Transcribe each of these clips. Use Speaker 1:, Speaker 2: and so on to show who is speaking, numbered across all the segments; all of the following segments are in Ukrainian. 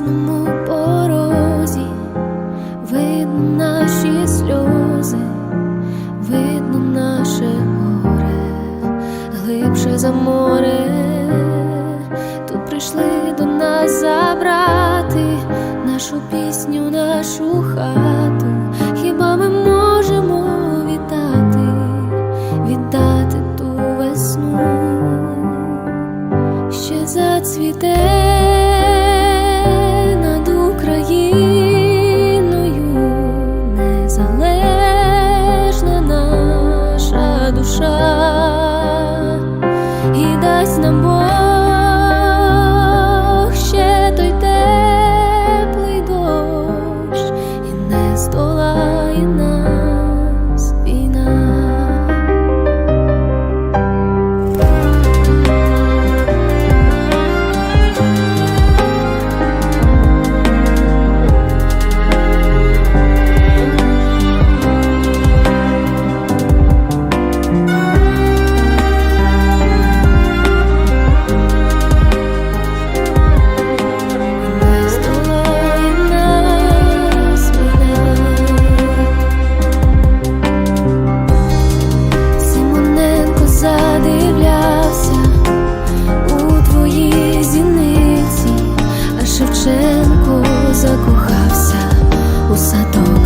Speaker 1: кожному порозі, видно наші сльози, видно наше море, глибше за море, тут прийшли до нас забрати нашу пісню, нашу хату. Хіба ми можемо вітати, віддати ту весну, ще зацвіте.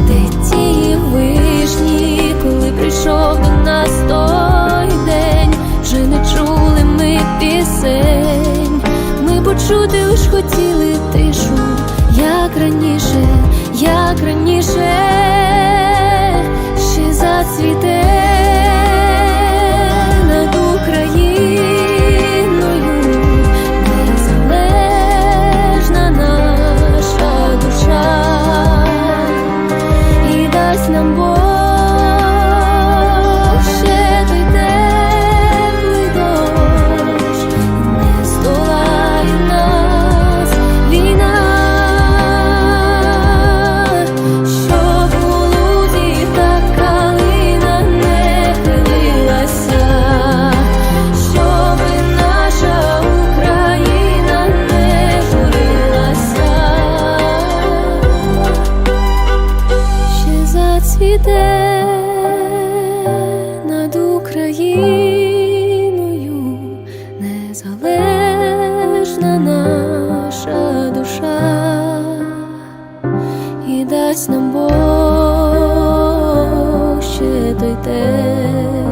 Speaker 1: Де ті вишні, коли прийшов до нас той день, вже не чули ми пісень. Ми почути лиш хотіли тишу, як раніше, як раніше, дасть нам Бог зацвіте над Україною незалежна наша душа і дасть нам Бог ще той те.